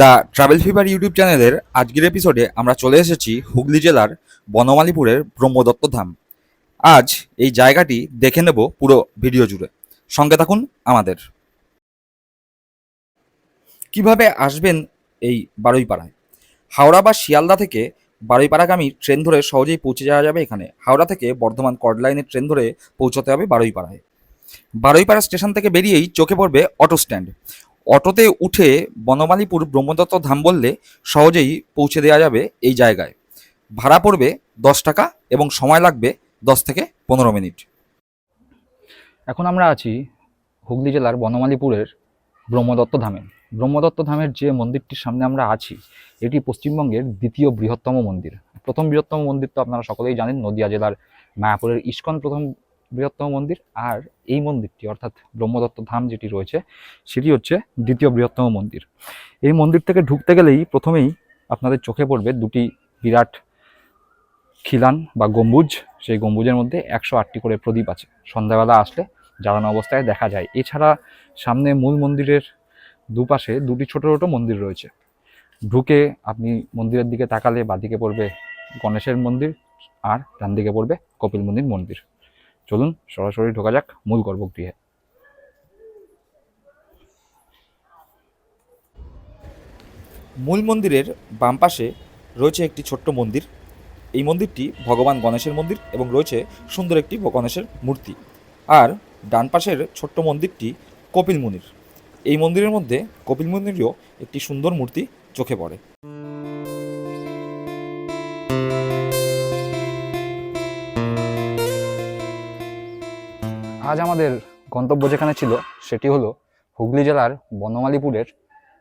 The travel fever YouTube চ্যানেলের আজকের এপিসোডে আমরা চলে এসেছি হুগলি জেলার বনমালীপুরের ব্রহ্মদত্ত ধাম। আজ এই জায়গাটি দেখে নেব পুরো ভিডিও জুড়ে। সঙ্গে থাকুন আমাদের। কীভাবে আসবেন এই বারুইপাড়ায়? হাওড়া বা শিয়ালদা থেকে বারুইপাড়াগামী ট্রেন ধরে সহজেই পৌঁছে যাওয়া যাবে এখানে। হাওড়া থেকে বর্ধমান কর্ড লাইনের ট্রেন ধরে পৌঁছতে হবে বারুইপাড়ায়। বারুইপাড়া স্টেশন থেকে বেরিয়েই চোখে পড়বে অটো স্ট্যান্ড। অটোতে উঠে বনমালীপুর ব্রহ্মদত্ত ধাম বললে সহজেই পৌঁছে দেওয়া যাবে এই জায়গায়। ভাড়া পড়বে দশ টাকা এবং সময় লাগবে দশ থেকে পনেরো মিনিট। এখন আমরা আছি হুগলি জেলার বনমালীপুরের ব্রহ্মদত্ত ধামে। ব্রহ্মদত্ত ধামের যে মন্দিরটির সামনে আমরা আছি, এটি পশ্চিমবঙ্গের দ্বিতীয় বৃহত্তম মন্দির। প্রথম বৃহত্তম মন্দির তো আপনারা সকলেই জানেন, নদিয়া জেলার মায়াপুরের ইস্কন প্রথম বৃহত্তম মন্দির আর এই মন্দিরটি, অর্থাৎ ব্রহ্মদত্ত ধাম যেটি রয়েছে, সেটি হচ্ছে দ্বিতীয় বৃহত্তম মন্দির। এই মন্দির থেকে ঢুকতে গেলেই প্রথমেই আপনাদের চোখে পড়বে দুটি বিরাট খিলান বা গম্বুজ। সেই গম্বুজের মধ্যে একশো আটটি করে প্রদীপ আছে। সন্ধ্যাবেলা আসলে জ্বালানো অবস্থায় দেখা যায়। এছাড়া সামনে মূল মন্দিরের দুপাশে দুটি ছোট ছোট মন্দির রয়েছে। ঢুকে আপনি মন্দিরের দিকে তাকালে বাদিকে পড়বে গণেশের মন্দির আর ডান দিকে পড়বে কপিল মন্দির মন্দির। চলুন সরাসরি ঢোকা যাক মূল গর্ভগৃহে। মূল মন্দিরের বাম পাশে রয়েছে একটি ছোট্ট মন্দির। এই মন্দিরটি ভগবান গণেশের মন্দির এবং রয়েছে সুন্দর একটি গণেশের মূর্তি। আর ডান পাশের ছোট্ট মন্দিরটি কপিল মুনির। এই মন্দিরের মধ্যে কপিল মুনিরও একটি সুন্দর মূর্তি চোখে পড়ে। আজ আমাদের গন্তব্য যেখানে ছিল, সেটি হলো হুগলি জেলার বনমালীপুরের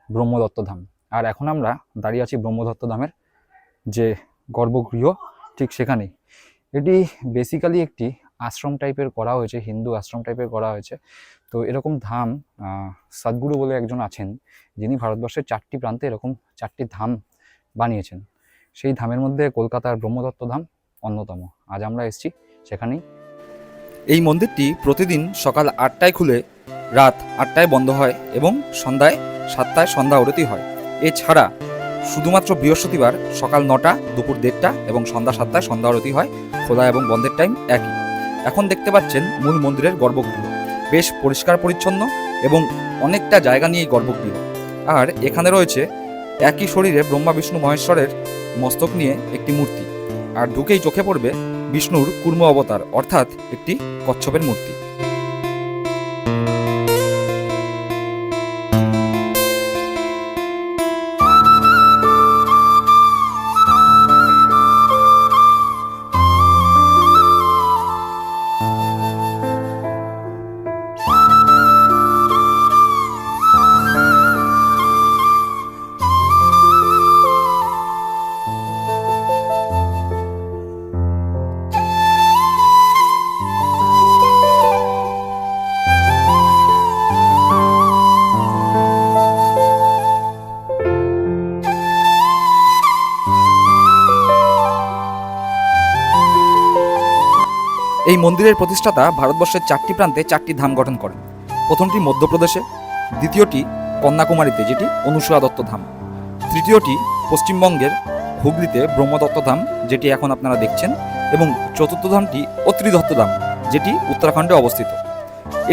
ব্রহ্মদত্ত ধাম। আর এখন আমরা দাঁড়িয়ে আছি ব্রহ্মদত্ত ধামের যে গর্ভগৃহ, ঠিক সেখানেই। এটি বেসিক্যালি একটি আশ্রম টাইপের করা হয়েছে, হিন্দু আশ্রম টাইপের করা হয়েছে। তো এরকম ধাম সদ্গুরু বলে একজন আছেন, যিনি ভারতবর্ষের চারটি প্রান্তে এরকম চারটি ধাম বানিয়েছেন। সেই ধামের মধ্যে কলকাতার ব্রহ্মদত্ত ধাম অন্যতম। আজ আমরা এসেছি সেখানেই। এই মন্দিরটি প্রতিদিন সকাল আটটায় খুলে, রাত আটটায় বন্ধ হয় এবং সন্ধ্যায় সাতটায় সন্ধ্যা আরতি হয়। এছাড়া শুধুমাত্র বৃহস্পতিবার সকাল নটা, দুপুর দেড়টা এবং সন্ধ্যা সাতটায় সন্ধ্যা আরতি হয়, খোলা এবং বন্ধের টাইম একই। এখন দেখতে পাচ্ছেন মূল মন্দিরের গর্ভগৃহ। বেশ পরিষ্কার পরিচ্ছন্ন এবং অনেকটা জায়গা নিয়ে গর্ভগৃহ। আর এখানে রয়েছে একই শরীরে ব্রহ্মা, বিষ্ণু, মহেশ্বরের মস্তক নিয়ে একটি মূর্তি। আর ঢুকেই চোখে পড়বে বিষ্ণুর কুর্ম অবতার অর্থাৎ একটি কচ্ছপের মূর্তি। এই মন্দিরের প্রতিষ্ঠাতা ভারতবর্ষের চারটি প্রান্তে চারটি ধাম গঠন করেন। প্রথমটি মধ্যপ্রদেশে, দ্বিতীয়টি কন্যাকুমারীতে, যেটি অনুসূয়া দত্ত ধাম। তৃতীয়টি পশ্চিমবঙ্গের হুগলিতে ব্রহ্মদত্ত ধাম, যেটি এখন আপনারা দেখছেন, এবং চতুর্থ ধামটি অত্রিদত্ত ধাম, যেটি উত্তরাখণ্ডে অবস্থিত।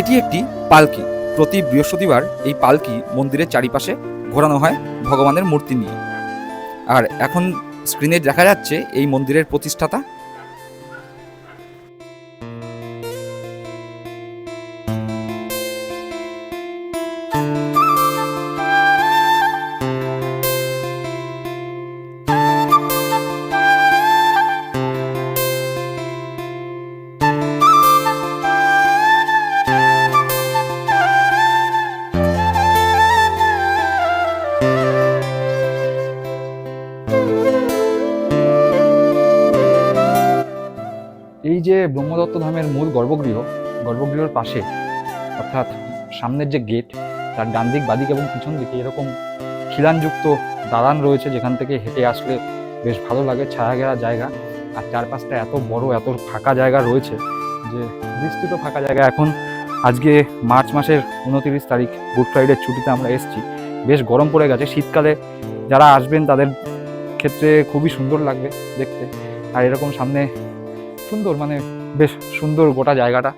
এটি একটি পালকি। প্রতি বৃহস্পতিবার এই পালকি মন্দিরের চারিপাশে ঘোরানো হয় ভগবানের মূর্তি নিয়ে। আর এখন স্ক্রিনে দেখা যাচ্ছে এই মন্দিরের প্রতিষ্ঠাতা ব্রহ্মদত্ত ধামের মূল গর্ভগৃহ, গর্ভগৃহর পাশে, অর্থাৎ সামনের যে গেট তার ডান দিক বাদিক এবং পিছন দিকে এরকম খিলানযুক্ত দালান রয়েছে যেখান থেকে হেঁটে আসলে বেশ ভালো লাগে, ছায়া ঘেরা জায়গা। আর চারপাশটা এত বড়, এত ফাঁকা জায়গা রয়েছে যে বিস্তৃত ফাঁকা জায়গা। এখন আজকে মার্চ মাসের উনতিরিশ তারিখ, গুড ফ্রাইডের ছুটিতে আমরা এসেছি। বেশ গরম পড়ে গেছে। শীতকালে যারা আসবেন তাদের ক্ষেত্রে খুবই সুন্দর লাগবে দেখতে। আর এরকম সামনে সুন্দর মানে বেশ সুন্দর গোটা জায়গাটা।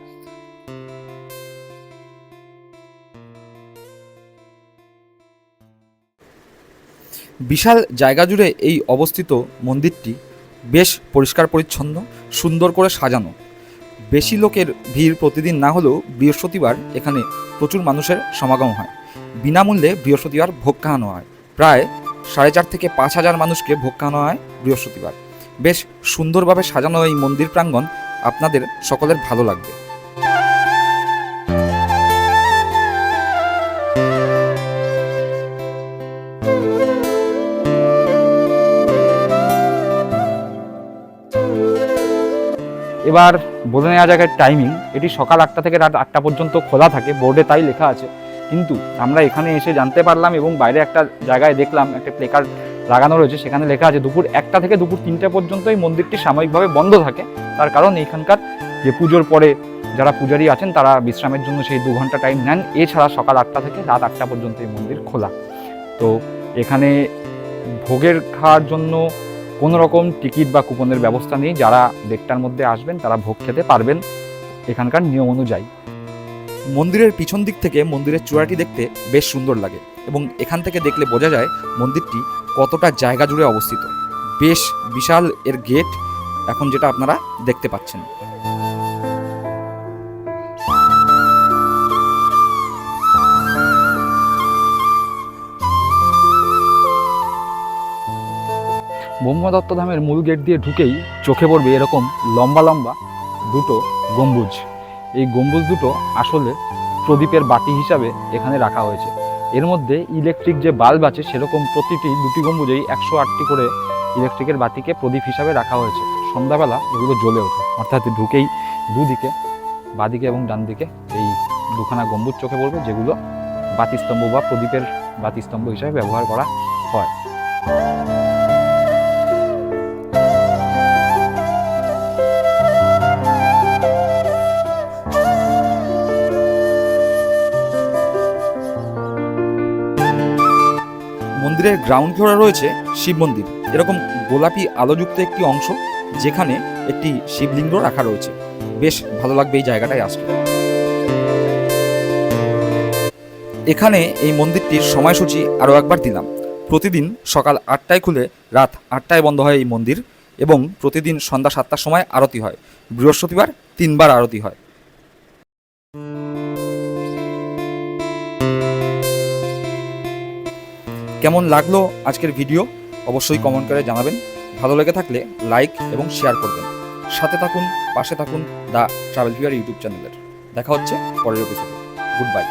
বিশাল জায়গা জুড়ে এই অবস্থিত মন্দিরটি বেশ পরিষ্কার পরিচ্ছন্ন, সুন্দর করে সাজানো। বেশি লোকের ভিড় প্রতিদিন না হলেও বৃহস্পতিবার এখানে প্রচুর মানুষের সমাগম হয়। বিনামূল্যে বৃহস্পতিবার ভোগ খাওয়ানো হয়। প্রায় সাড়ে চার থেকে পাঁচ হাজার মানুষকে ভোগ খাওয়ানো হয় বৃহস্পতিবার। বেশ সুন্দরভাবে সাজানো এই মন্দির প্রাঙ্গণ আপনাদের সকলের ভালো লাগবে। এবার বলে নেওয়া জায়গার টাইমিং এটি সকাল আটটা থেকে রাত আটটা পর্যন্ত খোলা থাকে, বোর্ডে তাই লেখা আছে। কিন্তু আমরা এখানে এসে জানতে পারলাম এবং বাইরে একটা জায়গায় দেখলাম, একটা প্লেকার্ড লাগানো রয়েছে। সেখানে লেখা আছে, দুপুর একটা থেকে দুপুর তিনটে পর্যন্ত এই মন্দিরটি সাময়িকভাবে বন্ধ থাকে। তার কারণ এইখানকার যে পুজোর পরে যারা পূজারী আছেন, তারা বিশ্রামের জন্য সেই দু ঘণ্টা টাইম নেন। এছাড়া সকাল আটটা থেকে রাত আটটা পর্যন্ত এই মন্দির খোলা। তো এখানে ভোগের খাওয়ার জন্য কোনো রকম টিকিট বা কুপনের ব্যবস্থা নেই। যারা দেড়টার মধ্যে আসবেন, তারা ভোগ খেতে পারবেন এখানকার নিয়ম অনুযায়ী। মন্দিরের পিছন দিক থেকে মন্দিরের চূড়াটি দেখতে বেশ সুন্দর লাগে এবং এখান থেকে দেখলে বোঝা যায় মন্দিরটি কতটা জায়গা জুড়ে অবস্থিত। বেশ বিশাল এর গেট এখন যেটা আপনারা দেখতে পাচ্ছেন। ব্রহ্মদত্ত ধামের মূল গেট দিয়ে ঢুকেই চোখে পড়বে এরকম লম্বা লম্বা দুটো গম্বুজ। এই গম্বুজ দুটো আসলে প্রদীপের বাতি হিসাবে এখানে রাখা হয়েছে। এর মধ্যে ইলেকট্রিক যে বাল্ব আছে, সেরকম প্রতিটি দুটি গম্বুজেই একশো আটটি করে ইলেকট্রিকের বাতিকে প্রদীপ হিসাবে রাখা হয়েছে। সন্ধ্যাবেলা এগুলো জ্বলে ওঠে। অর্থাৎ ঢুকেই দুদিকে, বাদিকে এবং ডান দিকে এই দুখানা গম্বুজ চোখে পড়বে, যেগুলো বাতিস্তম্ভ বা প্রদীপের বাতিস্তম্ভ হিসাবে ব্যবহার করা হয়। মন্দিরের গ্রাউন্ড ফ্লোরে রয়েছে শিব মন্দির। এরকম গোলাপি আলোযুক্ত একটি অংশ যেখানে একটি শিবলিঙ্গ রাখা রয়েছে। বেশ ভালো লাগবে এই জায়গাটায় আসলে এখানে এই মন্দিরটির সময়সূচি আরও একবার দিলাম। প্রতিদিন সকাল আটটায় খুলে রাত আটটায় বন্ধ হয় এই মন্দির এবং প্রতিদিন সন্ধ্যা সাতটার সময় আরতি হয়। বৃহস্পতিবার তিনবার আরতি হয়। কেমন লাগল আজকের ভিডিও অবশ্যই কমেন্ট করে জানাবেন। ভালো লেগে থাকলে লাইক এবং শেয়ার করবেন। সাথে থাকুন পাশে থাকুন দ্য ট্রাভেল ফিয়ার ইউটিউব চ্যানেলের। দেখা হচ্ছে পরের এপিসোডে গুড বাই